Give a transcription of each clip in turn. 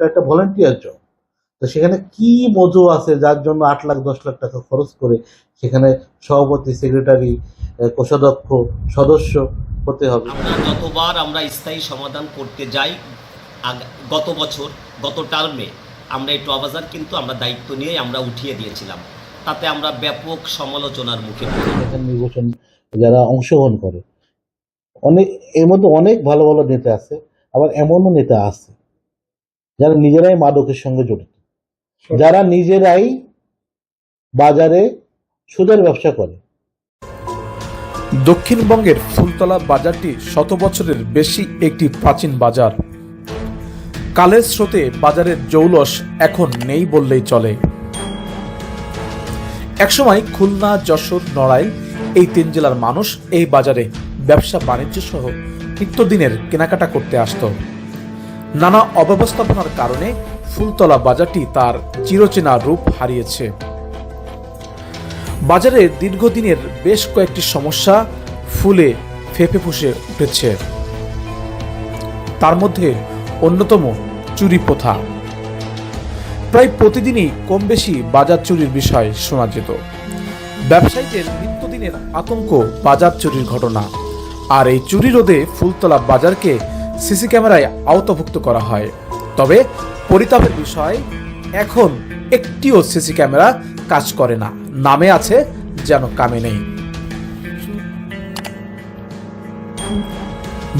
এটা একটা volunteer job তো সেখানে কি মজু আছে? যার জন্য আট লাখ দশ লাখ টাকা খরচ করে সেখানে সভাপতি সেক্রেটারি কোষাধ্যক্ষ সদস্য হতে হবে। যতবার আমরা স্থায়ী সমাধান করতে যাই গত বছর গত টার্মে আমরা এই ট্রবাজার কিন্তু আমরা দায়িত্ব নিয়ে আমরা উঠিয়ে দিয়েছিলাম। তাতে আমরা ব্যাপক সমালোচনার মুখে নির্বাচন যারা অংশগ্রহণ করে অনেক এর মধ্যে অনেক ভালো ভালো নেতা আছে আবার এমনও নেতা আছে যারা নিজেরাই মাদকের সঙ্গে জড়িত। যারা নিজেরাই বাজারে সুদের ব্যবসা করে। দক্ষিণবঙ্গের ফুলতলা বাজারটি শত বছরের বেশি একটি প্রাচীন বাজার। কালের স্রোতে বাজারের জৌলস এখন নেই বললেই চলে। একসময় খুলনা যশোর নড়াইল এই তিন জেলার মানুষ এই বাজারে ব্যবসা বাণিজ্য সহ নিত্যদিনের কেনাকাটা করতে আসতো। নানা অব্যবস্থাপনার কারণে ফুলতলা বাজারটি তার চিরচেনা রূপ হারিয়েছে। বাজারে দীর্ঘদিনের বেশ কয়েকটি সমস্যা ফুলে ফেপে ফুসে উঠেছে। তার মধ্যে অন্যতম চুরি প্রথা। প্রায় প্রতিদিনই কম বেশি বাজার চুরির বিষয় শোনা যেত। ব্যবসায়ীদের নিত্যদিনের আতঙ্ক বাজার চুরির ঘটনা। আর এই চুরি রোধে ফুলতলা বাজারকে সিসি ক্যামেরায় আওতাভুক্ত করা হয়। তবে পরিতাপের বিষয়, এখন একটিও সিসি ক্যামেরা কাজ করে না। নামে আছে যেন কামে নেই।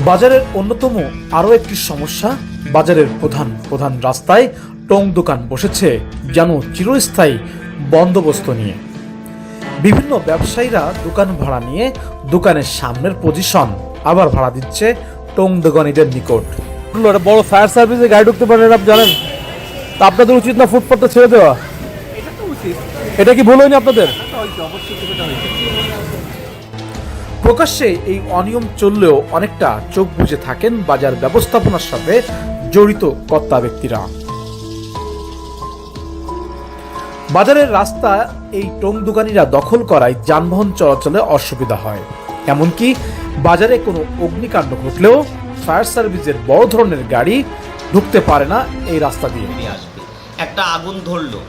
বাজারের অন্যতম আরও একটি সমস্যা, বাজারের প্রধান প্রধান রাস্তায় টং দোকান বসেছে যেন চিরস্থায়ী বন্দোবস্ত নিয়ে। বিভিন্ন ব্যবসায়ীরা দোকান ভাড়া নিয়ে দোকানের সামনের পজিশন আবার ভাড়া দিচ্ছে টং দোকানিদের নিকট। একটা বড় ফায়ার সার্ভিসে গাড়ি ঢুকতে পারেন এটা আপনি জানেন? তা আপনাদের উচিত না ফুটপাথটা ছেড়ে দেওয়া? এটা কি ভুল হয়নি আপনাদের? প্রকাশ্যে এই অনিয়ম চললেও অনেকটা চোখ বুজে থাকেন বাজার ব্যবস্থাপনার সাথে জড়িত কর্তা ব্যক্তিরা। বাজারের রাস্তা এই টং দোকানিরা দখল করায় যানবাহন চলাচলে অসুবিধা হয়। এমনকি বাজারে কোনো অগ্নিকাণ্ড ঘটলেও ফায়ার সার্ভিসের বড় ধরনের গাড়ি ঢুকতে পারে না এই রাস্তা দিয়ে। ফিরে আসবে। একটা আগুন ধরলো।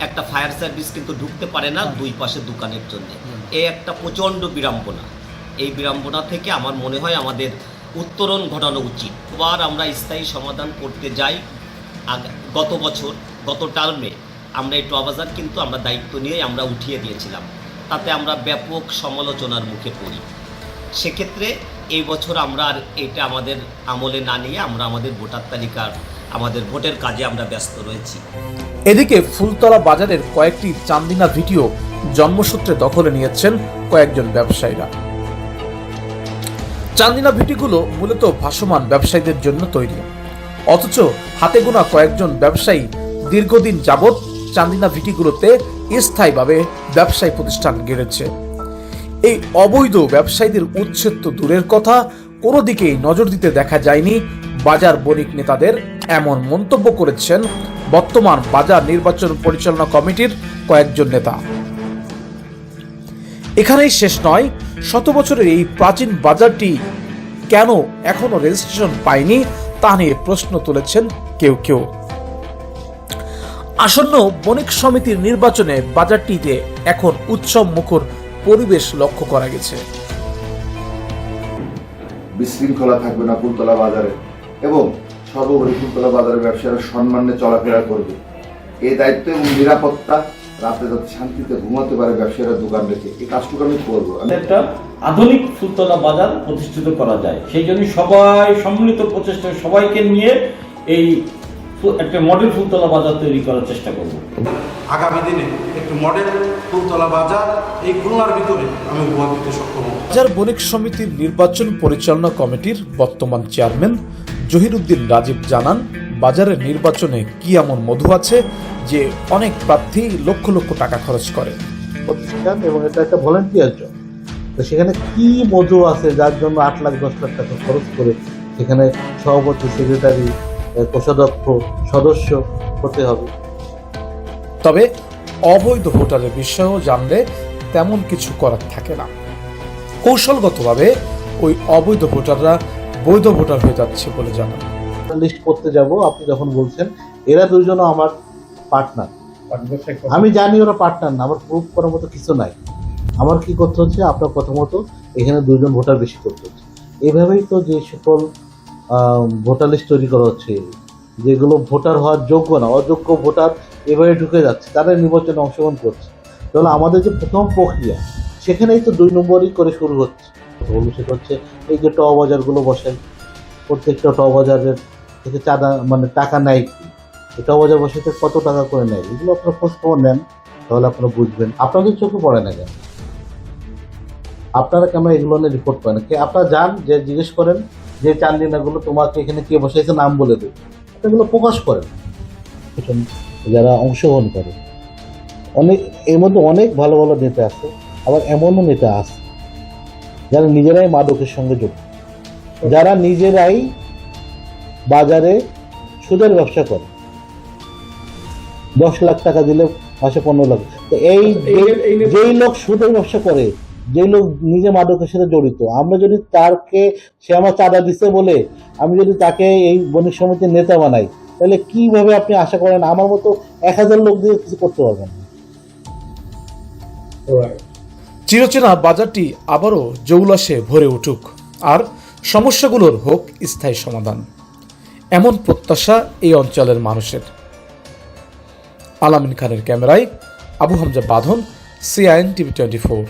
একটা ফায়ার সার্ভিস কিন্তু ঢুকতে পারে না দুই পাশে দোকানের জন্য। এই একটা প্রচণ্ড বিড়ম্বনা। এই বিড়ম্বনা থেকে আমার মনে হয় আমাদের উত্তরণ ঘটানো উচিত। আবার আমরা স্থায়ী সমাধান করতে যাই। গত বছর, গত টার্মে আমরা এই ট্রবাজার কিন্তু আমরা দায়িত্ব নিয়ে আমরা উঠিয়ে দিয়েছিলাম। তাতে আমরা ব্যাপক সমালোচনার মুখে পড়ি। সেক্ষেত্রে এই বছর আমরা আর এটা আমাদের আমলে না নিয়ে আমরা আমাদের ভোটার তালিকার, আমাদের ভোটের কাজে আমরা ব্যস্ত রয়েছি। এদিকে ফুলতলা বাজারের কয়েকটি চান্দিনা ভিডিও জন্মসূত্রে দখলে নিয়েছেন কয়েকজন ব্যবসায়ীরা। চান্দিনা ভিটিগুলো মূলত ভাসমান ব্যবসায়ীদের জন্য তৈরি। অথচ হাতে গোনা কয়েকজন ব্যবসায়ী দীর্ঘদিন যাবৎ চান্দিনা ভিটিগুলোতে স্থায়ীভাবে ব্যবসায়ী প্রতিষ্ঠান গেড়েছে। এই অবৈধ ব্যবসায়ীদের উচ্ছেদ তো দূরের কথা, কোনো দিকেই নজর দিতে দেখা যায়নি বাজার বণিক নেতাদের, এমন মন্তব্য করেছেন বর্তমান বাজার নির্বাচন পরিচালনা কমিটির কয়েকজন নেতা। এখানেই শেষ নয়, শত বছরের এই প্রাচীন বাজারটি কেন এখনও রেজিস্ট্রেশন পায়নি, তা নিয়ে প্রশ্ন তুলেছেন কেউ কেউ। আসন্ন বণিক সমিতির নির্বাচনে বাজারটিতে এখন উৎসব মুখর পরিবেশ লক্ষ্য করা গেছে। বিশৃঙ্খলা থাকবে না ফুলতলা বাজারে এবং সর্বোপরি ফুলতলা বাজারের ব্যবসায়ীরা সম্মানে চলাফেরা করবে। এই দায়িত্ব এবং নিরাপত্তা রাতে যাতে শান্তিতে ঘুমাতে পারে ব্যবসায়ীরা দোকান রেখে। এই কাজটুকু আমি করব। একটা আধুনিক ফুলতলা বাজার প্রতিষ্ঠিত করা যায়। সেই জন্য সবাই সম্মিলিত প্রচেষ্টা সবাইকে নিয়ে এই একটা মডেল ফুলতলা বাজার তৈরি করার চেষ্টা করব। আগামী দিনে একটি মডেল ফুলতলা বাজার এই খুলনার ভিতরে আমি উপহার দিতে সক্ষম হব। বাজার বণিক সমিতির নির্বাচন পরিচালনা কমিটির বর্তমান চেয়ারম্যান জহিরুদ্দিন রাজীব জানান বাজারের নির্বাচনে কি এমন মধু আছে যে অনেক প্রার্থী লক্ষ লক্ষ টাকা খরচ করে? প্রতিষ্ঠান এবং এটা একটা ভলেন্টিয়ার জব। তো সেখানে কি মধু আছে যার জন্য আট লাখ দশ লাখ টাকা খরচ করে সেখানে সভাপতি সেক্রেটারি কোষাধ্যক্ষ সদস্য হতে হবে। তবে অবৈধ ভোটারের বিষয়েও জানলে তেমন কিছু করার থাকে না। কৌশলগতভাবে ওই অবৈধ ভোটাররা বৈধ ভোটার হয়ে যাচ্ছে বলে জানান। লিস্ট করতে যাব আপনি যখন বলছেন এরা দুজনও আমার পার্টনার। আমি জানি ওরা পার্টনার না আমার প্রুফ করার মতো কিছু নাই। আমার কি করতে হচ্ছে? আপনার কথা মতো এখানে দুজন ভোটার বেশি করতে হচ্ছে। এভাবেই তো যে সকল ভোটার লিস্ট তৈরি করা হচ্ছে। যেগুলো ভোটার হওয়ার যোগ্য না, অযোগ্য ভোটার এভাবে ঢুকে যাচ্ছে তারা নির্বাচনে অংশগ্রহণ করছে। তাহলে আমাদের যে প্রথম প্রক্রিয়া, সেখানেই তো দুই নম্বরই করে শুরু হচ্ছে। বলব সেটা হচ্ছে এই যে ট বাজারগুলো বসেন, প্রত্যেকটা ট বাজারের থেকে চাঁদা মানে টাকা নেয় কি? ট বাজার বসাতে কত টাকা করে নেয়? এগুলো আপনারা খোঁজ খবর নেন, তাহলে আপনারা বুঝবেন। আপনাদের চোখে পড়ে না কেন? আপনারা কেন এগুলো নিয়ে রিপোর্ট করেন? আপনারা যান, যে জিজ্ঞেস করেন যে চান্দিনাগুলো তোমাকে এখানে কে বসাইছে নাম বলে দেবে এগুলো প্রকাশ করে যারা অংশগ্রহণ করে। অনেক এর মধ্যে অনেক ভালো ভালো নেতা আছে আবার এমনও নেতা আছে যারা নিজেরাই মাদকের সঙ্গে যুক্ত। যারা নিজেরাই বাজারে সুদের ব্যবসা করে। দশ লাখ টাকা দিলে মাসে পনেরো লাখ। তো এই যেই লোক সুদের ব্যবসা করে যেই লোক নিজে মাদকের সাথে জড়িত। আমরা যদি তারকে, সে আমার চাঁদা দিচ্ছে বলে আমি যদি তাকে এই বণিক সমিতির নেতা বানাই, তাহলে কীভাবে আপনি আশা করেন আমার মতো এক হাজার লোক দিয়ে কিছু করতে পারবেন? চিরচেনা বাজারটি আবারও জৌলাসে ভরে উঠুক। আর সমস্যাগুলোর হোক স্থায়ী সমাধান। এমন প্রত্যাশা এই অঞ্চলের মানুষের। আলামিন খানের ক্যামেরায় আবু হামজা বাঁধন, সিআইএন টিভি টোয়েন্টি ফোর।